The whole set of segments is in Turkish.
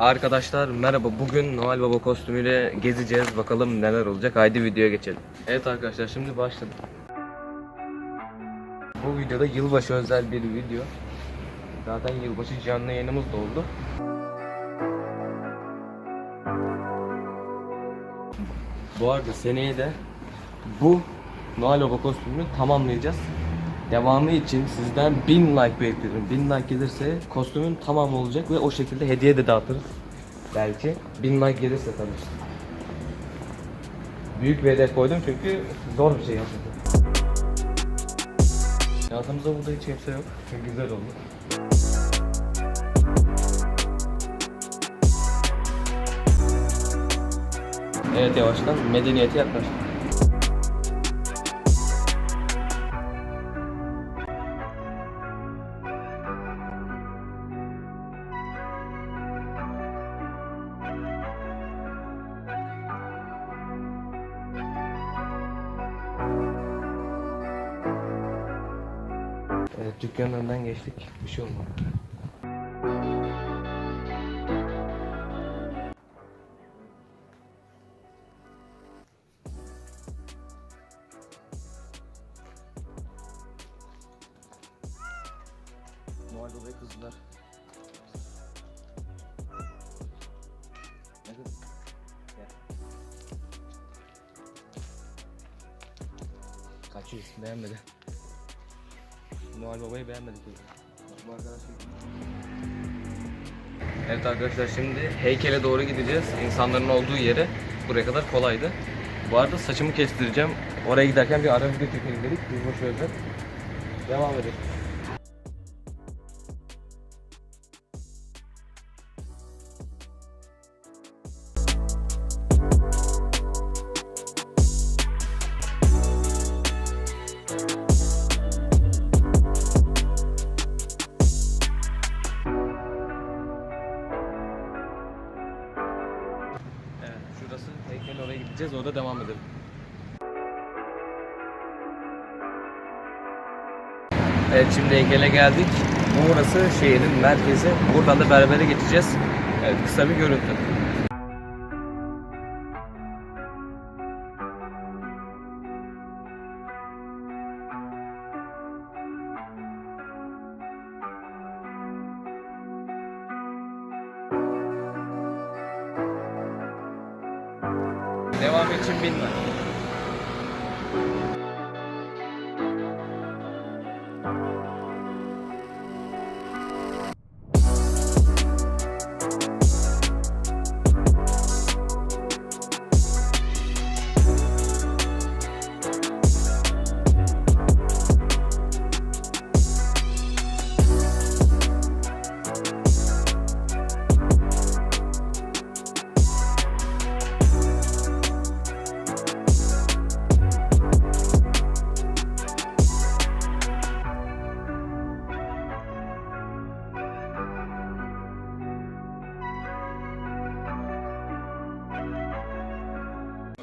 Arkadaşlar merhaba. Bugün Noel Baba kostümüyle gezeceğiz. Bakalım neler olacak. Haydi videoya geçelim. Evet arkadaşlar şimdi başladık. Bu videoda yılbaşı özel bir video. Zaten yılbaşı canlı yayınımız da oldu. Bu arada seneye de bu Noel Baba kostümünü tamamlayacağız. Devamı için sizden 1000 like bekliyorum. 1000 like gelirse kostümün tamam olacak ve o şekilde hediye de dağıtırız. Belki 1000 like gelirse tabii. Büyük bir hedef koydum çünkü zor bir şey yapmadım. Yanımızda burada hiç kimse yok. Güzel oldu. Evet yavaştan medeniyete yaklaştık. Evet dükkanın önünden geçtik. Bir şey olmadı. Noel Baba'ya kızdılar. Ne kız? Gel. Kaçıyor, beğenmedi. Noel Baba'yı beğenmedik. Bu arkadaş Evet arkadaşlar şimdi heykele doğru gideceğiz. İnsanların olduğu yere buraya kadar kolaydı. Bu arada saçımı kestireceğim. Oraya giderken bir ara video çekelim dedik. Biz boş vereceğiz. Devam edelim. Gideceğiz. Orada devam edelim. Evet şimdi heykele geldik. Burası şehrin merkezi. Buradan da berbere geçeceğiz. Evet kısa bir görüntü. Devam için binme.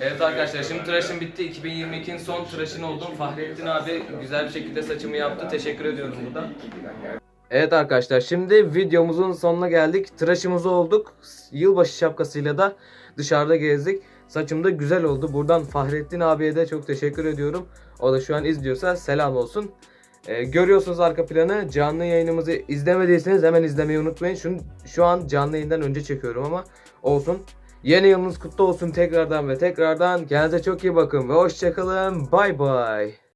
Evet arkadaşlar şimdi tıraşım bitti. 2022'nin son tıraşını oldum. Fahrettin abi güzel bir şekilde saçımı yaptı. Teşekkür ediyorum burada. Evet arkadaşlar şimdi videomuzun sonuna geldik. Tıraşımızı olduk. Yılbaşı şapkasıyla da dışarıda gezdik. Saçım da güzel oldu. Buradan Fahrettin abiye de çok teşekkür ediyorum. O da şu an izliyorsa selam olsun. Ee, görüyorsunuz arka planı. Canlı yayınımızı izlemediyseniz hemen izlemeyi unutmayın. Şu, şu an canlı yayından önce çekiyorum ama olsun. Yeni yılınız kutlu olsun tekrardan ve tekrardan. Kendinize çok iyi bakın ve hoşçakalın. Bay bay.